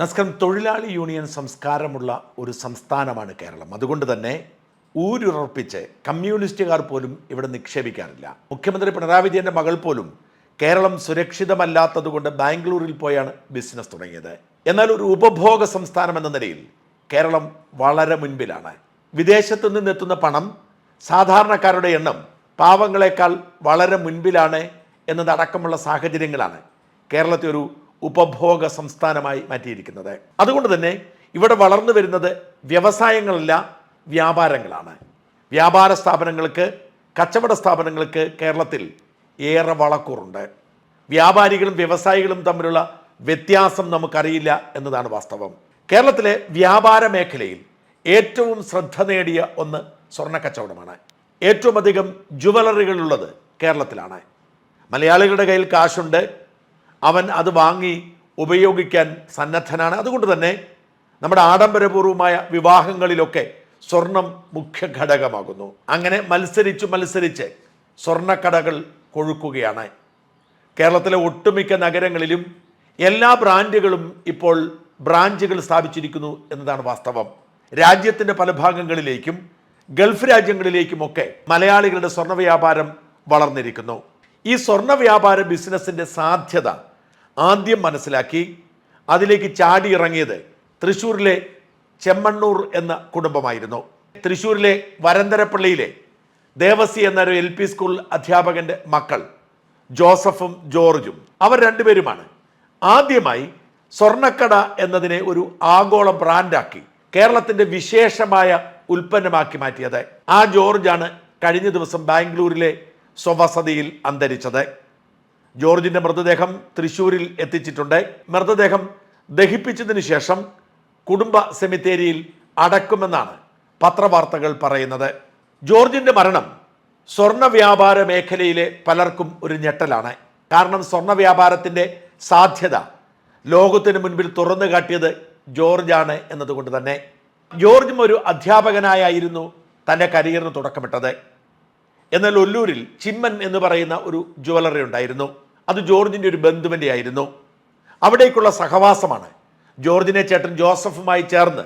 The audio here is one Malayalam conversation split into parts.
നമസ്കാരം തൊഴിലാളി യൂണിയൻ സംസ്കാരമുള്ള ഒരു സംസ്ഥാനമാണ് കേരളം. അതുകൊണ്ട് തന്നെ ഊരുറപ്പിച്ച് കമ്മ്യൂണിസ്റ്റുകാർ പോലും ഇവിടെ നിക്ഷേപിക്കാറില്ല. മുഖ്യമന്ത്രി പിണറായി വിജയന്റെ മകൾ പോലും കേരളം സുരക്ഷിതമല്ലാത്തതുകൊണ്ട് ബാംഗ്ലൂരിൽ പോയാണ് ബിസിനസ് തുടങ്ങിയത്. എന്നാൽ ഒരു ഉപഭോഗ സംസ്ഥാനം എന്ന നിലയിൽ കേരളം വളരെ മുൻപിലാണ്. വിദേശത്ത് നിന്നെത്തുന്ന പണം സാധാരണക്കാരുടെ എണ്ണം പാവങ്ങളെക്കാൾ വളരെ മുൻപിലാണ് എന്നതടക്കമുള്ള സാഹചര്യങ്ങളാണ് കേരളത്തെ ഒരു ഉപഭോഗ സംസ്ഥാനമായി മാറ്റിയിരിക്കുന്നത്. അതുകൊണ്ട് തന്നെ ഇവിടെ വളർന്നു വരുന്നത് വ്യവസായങ്ങളല്ല വ്യാപാരങ്ങളാണ്. വ്യാപാര സ്ഥാപനങ്ങൾക്ക് കച്ചവട സ്ഥാപനങ്ങൾക്ക് കേരളത്തിൽ ഏറെ വളക്കൂറുണ്ട്. വ്യാപാരികളും വ്യവസായികളും തമ്മിലുള്ള വ്യത്യാസം നമുക്കറിയില്ല എന്നതാണ് വാസ്തവം. കേരളത്തിലെ വ്യാപാര മേഖലയിൽ ഏറ്റവും ശ്രദ്ധ നേടിയ ഒന്ന് സ്വർണ കച്ചവടമാണ് ഏറ്റവും അധികം ജുവലറികളുള്ളത് കേരളത്തിലാണ്. മലയാളികളുടെ കയ്യിൽ കാശുണ്ട് അവൻ അത് വാങ്ങി ഉപയോഗിക്കാൻ സന്നദ്ധനാണ്. അതുകൊണ്ട് തന്നെ നമ്മുടെ ആഡംബരപൂർവമായ വിവാഹങ്ങളിലൊക്കെ സ്വർണം മുഖ്യ ഘടകമാകുന്നു. അങ്ങനെ മത്സരിച്ചു മത്സരിച്ച് സ്വർണക്കടകൾ കൊഴുക്കുകയാണ്. കേരളത്തിലെ ഒട്ടുമിക്ക നഗരങ്ങളിലും എല്ലാ ബ്രാൻഡുകളും ഇപ്പോൾ ബ്രാഞ്ചുകൾ സ്ഥാപിച്ചിരിക്കുന്നു എന്നതാണ് വാസ്തവം. രാജ്യത്തിന്റെ പല ഭാഗങ്ങളിലേക്കും ഗൾഫ് രാജ്യങ്ങളിലേക്കുമൊക്കെ മലയാളികളുടെ സ്വർണ വ്യാപാരം വളർന്നിരിക്കുന്നു. ഈ സ്വർണ വ്യാപാര ബിസിനസ്സിന്റെ സാധ്യത ആദ്യം മനസ്സിലാക്കി അതിലേക്ക് ചാടി ഇറങ്ങിയത് തൃശ്ശൂരിലെ ചെമ്മണ്ണൂർ എന്ന കുടുംബമായിരുന്നു. തൃശ്ശൂരിലെ വരന്തരപ്പള്ളിയിലെ ദേവസി എന്നൊരു എൽ പി സ്കൂൾ അധ്യാപകന്റെ മക്കൾ ജോസഫും ജോർജും. അവർ രണ്ടുപേരുമാണ്. ആദ്യമായി സ്വർണക്കട എന്നതിനെ ഒരു ആഗോള ബ്രാൻഡാക്കി കേരളത്തിന്റെ വിശേഷമായ ഉൽപ്പന്നമാക്കി മാറ്റിയത്. ആ ജോർജാണ് കഴിഞ്ഞ ദിവസം ബാംഗ്ലൂരിലെ സ്വവസതിയിൽ അന്തരിച്ചത്. ജോർജിന്റെ മൃതദേഹം തൃശൂരിൽ എത്തിച്ചിട്ടുണ്ട്. മൃതദേഹം ദഹിപ്പിച്ചതിന് ശേഷം കുടുംബ സെമിത്തേരിയിൽ അടക്കുമെന്നാണ് പത്രവാർത്തകൾ പറയുന്നത്. ജോർജിന്റെ മരണം സ്വർണ വ്യാപാര മേഖലയിലെ പലർക്കും ഒരു ഞെട്ടലാണ്. കാരണം സ്വർണ വ്യാപാരത്തിന്റെ സാധ്യത ലോകത്തിന് മുൻപിൽ തുറന്നു കാട്ടിയത് ജോർജാണ് എന്നതുകൊണ്ട് തന്നെ. ജോർജും ഒരു അധ്യാപകനായിരുന്നു തന്റെ കരിയറിന് തുടക്കമിട്ടത്. എന്നാൽ ഒല്ലൂരിൽ ചിമ്മൻ എന്ന് പറയുന്ന ഒരു ജുവലറി ഉണ്ടായിരുന്നു. അത് ജോർജിന്റെ ഒരു ബന്ധുവിന്റെ ആയിരുന്നു. അവിടേക്കുള്ള സഹവാസമാണ് ജോർജിനെ ചേട്ടൻ ജോസഫുമായി ചേർന്ന്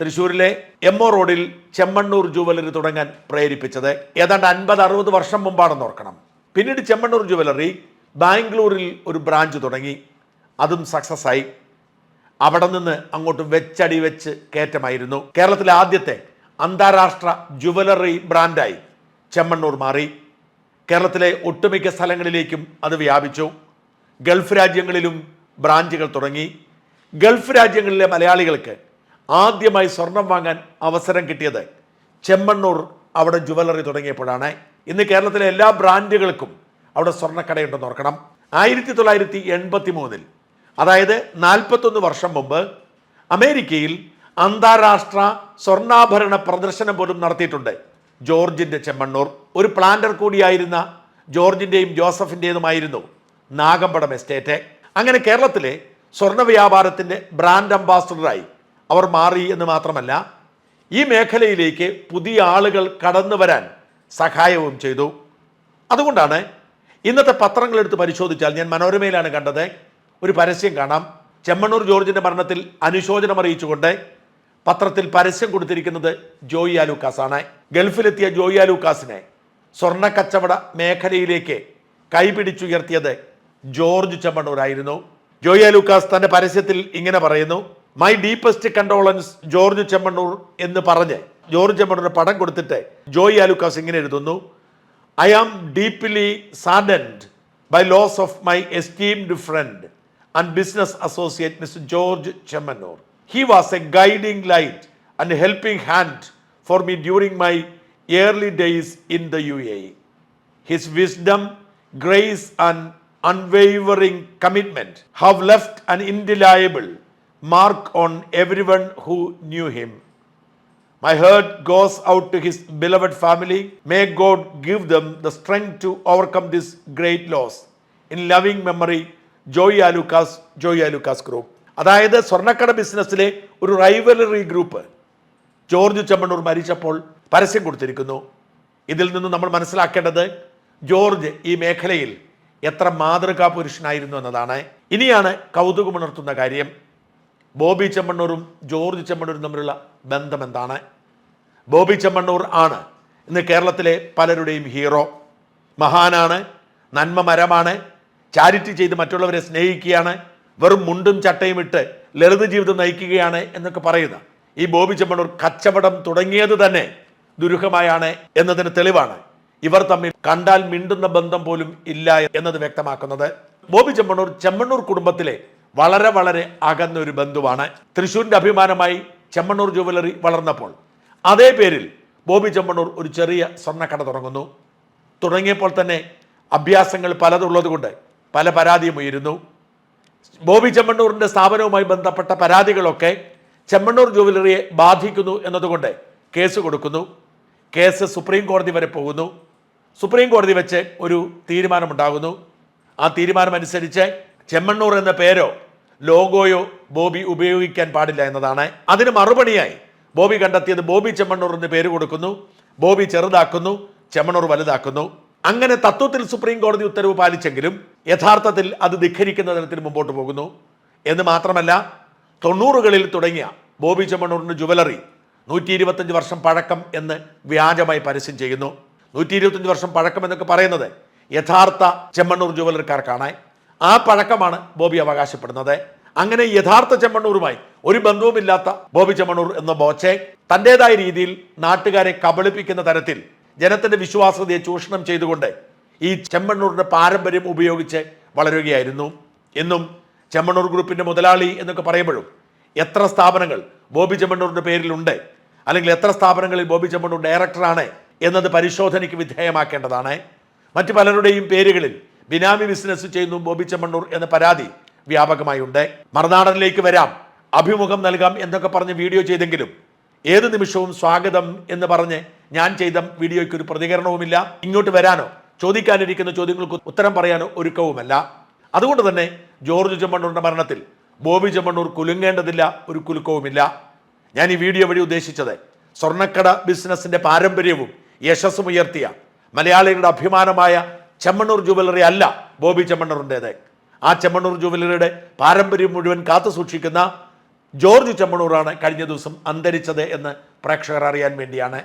തൃശ്ശൂരിലെ എം ഒ റോഡിൽ ചെമ്മണ്ണൂർ ജുവലറി തുടങ്ങാൻ പ്രേരിപ്പിച്ചത്. ഏതാണ്ട് അൻപത് അറുപത് വർഷം മുമ്പാണെന്ന് ഓർക്കണം. പിന്നീട് ചെമ്മണ്ണൂർ ജുവലറി ബാംഗ്ലൂരിൽ ഒരു ബ്രാഞ്ച് തുടങ്ങി. അതും സക്സസ് ആയി. അവിടെ നിന്ന് അങ്ങോട്ട് വെച്ചടി വെച്ച് കയറ്റമായിരുന്നു. കേരളത്തിലെ ആദ്യത്തെ അന്താരാഷ്ട്ര ജുവലറി ബ്രാൻഡായി. ചെമ്മണ്ണൂർ മാറി. കേരളത്തിലെ ഒട്ടുമിക്ക സ്ഥലങ്ങളിലേക്കും അത് വ്യാപിച്ചു. ഗൾഫ് രാജ്യങ്ങളിലും ബ്രാഞ്ചുകൾ തുടങ്ങി. ഗൾഫ് രാജ്യങ്ങളിലെ മലയാളികൾക്ക് ആദ്യമായി സ്വർണം വാങ്ങാൻ അവസരം കിട്ടിയത് ചെമ്മണ്ണൂർ അവിടെ ജുവലറി തുടങ്ങിയപ്പോഴാണ്. ഇന്ന് കേരളത്തിലെ എല്ലാ ബ്രാൻഡുകൾക്കും അവിടെ സ്വർണക്കടയുണ്ടെന്ന് ഓർക്കണം. ആയിരത്തി തൊള്ളായിരത്തി എൺപത്തി മൂന്നിൽ അതായത് നാൽപ്പത്തൊന്ന് വർഷം മുമ്പ് അമേരിക്കയിൽ അന്താരാഷ്ട്ര സ്വർണാഭരണ പ്രദർശനം പോലും നടത്തിയിട്ടുണ്ട്. ജോർജിന്റെ ചെമ്മണ്ണൂർ. ഒരു പ്ലാന്റർ കൂടിയായിരുന്ന ജോർജിന്റെയും ജോസഫിന്റെതുമായിരുന്നു നാഗമ്പടം എസ്റ്റേറ്റ്. അങ്ങനെ കേരളത്തിലെ സ്വർണ വ്യാപാരത്തിന്റെ ബ്രാൻഡ് അംബാസഡറായി അവർ മാറി എന്ന് മാത്രമല്ല ഈ മേഖലയിലേക്ക് പുതിയ ആളുകൾ കടന്നു വരാൻ സഹായവും ചെയ്തു. അതുകൊണ്ടാണ് ഇന്നത്തെ പത്രങ്ങൾ എടുത്ത് പരിശോധിച്ചാൽ ഞാൻ മനോരമയിലാണ് കണ്ടത്. ഒരു പരസ്യം കാണാം. ചെമ്മണ്ണൂർ ജോർജിന്റെ മരണത്തിൽ അനുശോചനം അറിയിച്ചുകൊണ്ട് പത്രത്തിൽ പരസ്യം കൊടുത്തിരിക്കുന്നത് ജോയി ആലൂക്കാസ് ആണ് ഗൾഫിലെത്തിയ ജോയി ആലൂക്കാസിനെ സ്വർണ കച്ചവട മേഖലയിലേക്ക് കൈപിടിച്ചുയർത്തിയത് ജോർജ് ചെമ്മണ്ണൂരായിരുന്നു ജോയി ആലൂക്കാസ് തന്റെ പരസ്യത്തിൽ ഇങ്ങനെ പറയുന്നു my deepest condolences George Chemmanur എന്ന് പറഞ്ഞ് ജോർജ് ചെമ്മണ്ണൂർ പടം കൊടുത്തിട്ട് ജോയി ആലൂക്കാസ് ഇങ്ങനെ എഴുതുന്നു I am deeply saddened by loss of my esteemed friend and business associate mister George Chemanur. He was a guiding light and helping hand for me during my early days in the UAE. His wisdom, grace, and unwavering commitment have left an indelible mark on everyone who knew him. My heart goes out to his beloved family. May God give them the strength to overcome this great loss. In loving memory, Joey Alucas, Joey Alucas Group. അതായത് സ്വർണക്കട ബിസിനസ്സിലെ ഒരു റൈവലറി ഗ്രൂപ്പ് ജോർജ് ചെമ്മണ്ണൂർ മരിച്ചപ്പോൾ പരസ്യം കൊടുത്തിരിക്കുന്നു. ഇതിൽ നിന്ന് നമ്മൾ മനസ്സിലാക്കേണ്ടത് ജോർജ് ഈ മേഖലയിൽ എത്ര മാതൃകാ പുരുഷനായിരുന്നു എന്നതാണ്. ഇനിയാണ് കൗതുകമുണർത്തുന്ന കാര്യം. ബോബി ചെമ്മണ്ണൂരും ജോർജ് ചെമ്മണ്ണൂരും തമ്മിലുള്ള ബന്ധം എന്താണ്? ബോബി ചെമ്മണ്ണൂർ ആണ് ഇന്ന് കേരളത്തിലെ പലരുടെയും ഹീറോ. മഹാനാണ് നന്മ മരമാണ് ചാരിറ്റി ചെയ്ത് മറ്റുള്ളവരെ സ്നേഹിക്കുകയാണ്. വെറും മുണ്ടും ചട്ടയും ഇട്ട് ലളിത ജീവിതം നയിക്കുകയാണ് എന്നൊക്കെ പറയുന്ന ഈ ബോബി ചെമ്മണൂർ കച്ചവടം തുടങ്ങിയത് തന്നെ ദുരൂഹമായാണ് എന്നതിന് തെളിവാണ്. ഇവർ തമ്മിൽ കണ്ടാൽ മിണ്ടുന്ന ബന്ധം പോലും ഇല്ല എന്നത് വ്യക്തമാക്കുന്നത് ബോബി ചെമ്മണൂർ ചെമ്മണ്ണൂർ കുടുംബത്തിലെ വളരെ വളരെ അകന്ന ഒരു ബന്ധുവാണ്. തൃശ്ശൂരിന്റെ അഭിമാനമായി ചെമ്മണ്ണൂർ ജുവലറി വളർന്നപ്പോൾ അതേ പേരിൽ ബോബി ചെമ്മണ്ണൂർ ഒരു ചെറിയ സ്വർണക്കട തുടങ്ങുന്നു. തുടങ്ങിയപ്പോൾ തന്നെ അഭ്യാസങ്ങൾ പലതുള്ളതുകൊണ്ട് പല പരാതിയും ഉയരുന്നു. ബോബി ചെമ്മണ്ണൂറിന്റെ സ്ഥാപനവുമായി ബന്ധപ്പെട്ട പരാതികളൊക്കെ ചെമ്മണ്ണൂർ ജുവലറിയെ ബാധിക്കുന്നു എന്നതുകൊണ്ട് കേസ് കൊടുക്കുന്നു. കേസ് സുപ്രീം കോടതി വരെ പോകുന്നു. സുപ്രീം കോടതി വെച്ച് ഒരു തീരുമാനമുണ്ടാകുന്നു. ആ തീരുമാനമനുസരിച്ച് ചെമ്മണ്ണൂർ എന്ന പേരോ ലോഗോയോ ബോബി ഉപയോഗിക്കാൻ പാടില്ല എന്നതാണ്. അതിന് മറുപടിയായി ബോബി കണ്ടെത്തിയത് ബോബി ചെമ്മണ്ണൂർ എന്ന് പേര് കൊടുക്കുന്നു. ബോബി ചെറുതാക്കുന്നു ചെമ്മണ്ണൂർ വലുതാക്കുന്നു. അങ്ങനെ തത്വത്തിൽ സുപ്രീം കോടതി ഉത്തരവ് പാലിച്ചെങ്കിലും യഥാർത്ഥത്തിൽ അത് ധിഖരിക്കുന്ന തരത്തിൽ മുമ്പോട്ട് പോകുന്നു. എന്ന് മാത്രമല്ല തൊണ്ണൂറുകളിൽ തുടങ്ങിയ ബോബി ചെമ്മണ്ണൂറിന്റെ ജുവലറി നൂറ്റി ഇരുപത്തഞ്ച് വർഷം പഴക്കം എന്ന് വ്യാജമായി പരസ്യം ചെയ്യുന്നു. നൂറ്റി ഇരുപത്തഞ്ച് വർഷം പഴക്കം എന്നൊക്കെ പറയുന്നത് യഥാർത്ഥ ചെമ്മണ്ണൂർ ജുവലറിക്കാർക്കാണ്. ആ പഴക്കമാണ് ബോബി അവകാശപ്പെടുന്നത്. അങ്ങനെ യഥാർത്ഥ ചെമ്മണ്ണൂരുമായി ഒരു ബന്ധവുമില്ലാത്ത ബോബി ചെമ്മണ്ണൂർ എന്ന ബോച്ചെ തന്റെതായ രീതിയിൽ നാട്ടുകാരെ കബളിപ്പിക്കുന്ന തരത്തിൽ ജനത്തിന്റെ വിശ്വാസ്യതയെ ചൂഷണം ചെയ്തുകൊണ്ട് ഈ ചെമ്മണ്ണൂരിന്റെ പാരമ്പര്യം ഉപയോഗിച്ച് വളരുകയായിരുന്നു. എന്നും ചെമ്മണ്ണൂർ ഗ്രൂപ്പിന്റെ മുതലാളി എന്നൊക്കെ പറയുമ്പോഴും എത്ര സ്ഥാപനങ്ങൾ ബോബി ചെമ്മണ്ണൂരിന്റെ പേരിലുണ്ട് അല്ലെങ്കിൽ എത്ര സ്ഥാപനങ്ങളിൽ ബോബി ചെമ്മണ്ണൂർ ഡയറക്ടറാണ് എന്നത് പരിശോധനയ്ക്ക് വിധേയമാക്കേണ്ടതാണ്. മറ്റു പലരുടെയും പേരുകളിൽ ബിനാമി ബിസിനസ് ചെയ്യുന്നു ബോബി ചെമ്മണ്ണൂർ എന്ന പരാതി വ്യാപകമായി ഉണ്ട് മറുനാടനിലേക്ക് വരാം അഭിമുഖം നൽകാം എന്നൊക്കെ പറഞ്ഞ് വീഡിയോ ചെയ്തെങ്കിലും ഏത് നിമിഷവും സ്വാഗതം എന്ന് പറഞ്ഞ് ഞാൻ ചെയ്ത വീഡിയോയ്ക്ക് ഒരു പ്രതികരണവുമില്ല. ഇങ്ങോട്ട് വരാനോ? ചോദിക്കാനിരിക്കുന്ന ചോദ്യങ്ങൾക്ക് ഉത്തരം പറയാൻ ഒരുക്കവുമല്ല. അതുകൊണ്ട് തന്നെ ജോർജ് ചെമ്മണ്ണൂരിന്റെ മരണത്തിൽ ബോബി ചെമ്മണ്ണൂർ കുലുങ്ങേണ്ടതില്ല ഒരു കുലുക്കവുമില്ല. ഞാൻ ഈ വീഡിയോ വഴി ഉദ്ദേശിച്ചത് സ്വർണക്കട ബിസിനസ്സിന്റെ പാരമ്പര്യവും യശസ്സും ഉയർത്തിയ മലയാളികളുടെ അഭിമാനമായ ചെമ്മണ്ണൂർ ജുവലറി അല്ല ബോബി ചെമ്മണ്ണൂറിന്റേത് ആ ചെമ്മണ്ണൂർ ജുവലറിയുടെ പാരമ്പര്യം മുഴുവൻ കാത്തു സൂക്ഷിക്കുന്ന ജോർജ് ചെമ്മണ്ണൂറാണ് കഴിഞ്ഞ ദിവസം അന്തരിച്ചത് എന്ന് പ്രേക്ഷകർ അറിയാൻ വേണ്ടിയാണ്